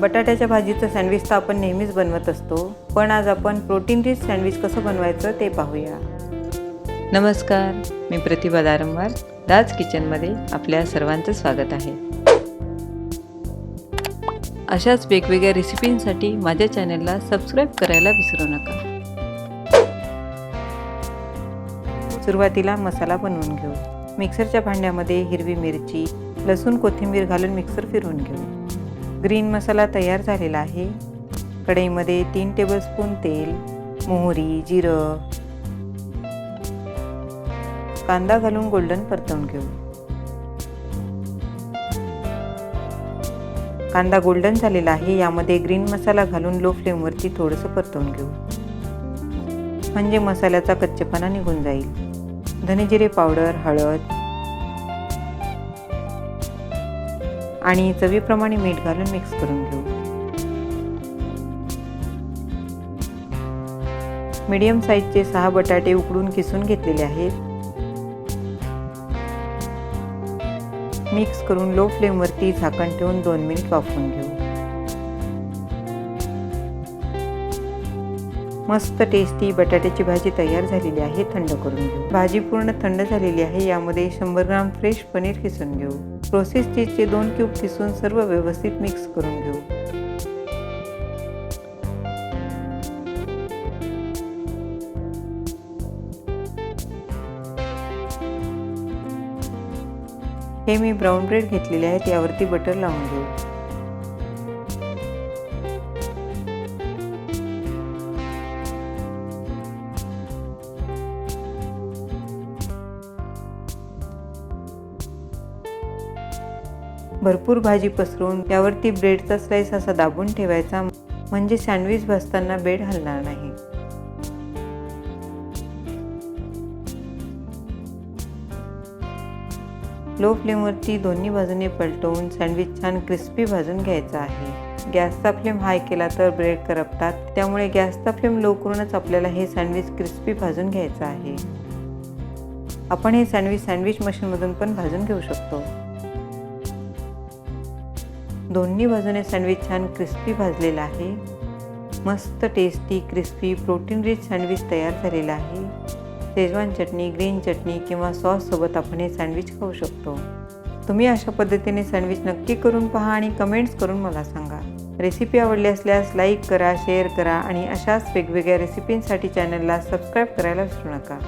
बटाट्याच्या भाजीचं सँडविच तर आपण नेहमीच बनवत असतो. पण आज आपण प्रोटीन रिच सँडविच कसं बनवायचं ते पाहूया. नमस्कार मी प्रतिभा दारंबार दाज किचनमध्ये आपल्या सर्वांचं स्वागत आहे. अशाच वेगवेगळ्या रेसिपींसाठी माझ्या चॅनलला सबस्क्राईब करायला विसरू नका. सुरुवातीला मसाला बनवून घेऊ. मिक्सरच्या भांड्यामध्ये हिरवी मिरची लसूण कोथिंबीर घालून मिक्सर फिरवून घेऊ. ग्रीन मसाला तयार झालेला आहे. कढईमध्ये तीन टेबलस्पून तेल मोहरी जिरं. कांदा घालून गोल्डन परतवून घेऊ. कांदा गोल्डन झालेला आहे यामध्ये ग्रीन मसाला घालून लो फ्लेमवरती थोडंसं परतवून घेऊ. म्हणजे मसाल्याचा कच्चेपणा निघून जाईल. धनेजिरे पावडर हळद आणि चवीप्रमाणे मीठ घालून मिक्स करून घेऊ. मीडियम साईजचे सहा बटाटे उकडून किसून घेतलेले आहेत. मिक्स करून लो फ्लेमवरती झाकण ठेवून दोन मिनिट वाफवून घेऊ. मस्त टेस्टी बटाट्याची भाजी तयार झालेली आहे थंड करून घेऊ. भाजी पूर्ण थंड झालेली आहे यामध्ये शंभर ग्राम फ्रेश पनीर किसून घेऊ. प्रोसेस चीजचे दोन क्यूब किसून सर्व व्यवस्थित मिक्स करून घेऊ. हे मी ब्राऊन ब्रेड घेतलेले आहेत यावरती बटर लावून घेऊ. भरपूर भाजी पसरून त्यावरती ब्रेडचा स्लाइस असा दाबून ठेवायचा म्हणजे सँडविच भाजताना ब्रेड हलणार नाही. लो फ्लेमवरती दोन्ही बाजूने पलटवून सँडविच छान क्रिस्पी भाजून घ्यायचा आहे. गॅसचा फ्लेम हाय केला तर ब्रेड करपतात त्यामुळे गॅसचा फ्लेम लो करूनच आपल्याला हे सँडविच क्रिस्पी भाजून घ्यायचं आहे. आपण हे सँडविच सँडविच मशीनमधून पण भाजून घेऊ शकतो. दोन्ही बाजूने सँडविच छान क्रिस्पी भाजलेला आहे. मस्त tasty crispy protein rich sandwich तयार झालेला आहे. शेजवान चटणी ग्रीन चटणी किंवा सॉससोबत आपण हे सँडविच खाऊ शकतो. तुम्ही अशा पद्धतीने सँडविच नक्की करून पहा आणि कमेंट्स करून मला सांगा. रेसिपी आवडली असल्यास लाईक करा शेअर करा आणि अशाच वेगवेगळ्या रेसिपींसाठी चॅनलला सबस्क्राईब करायला विसरू नका.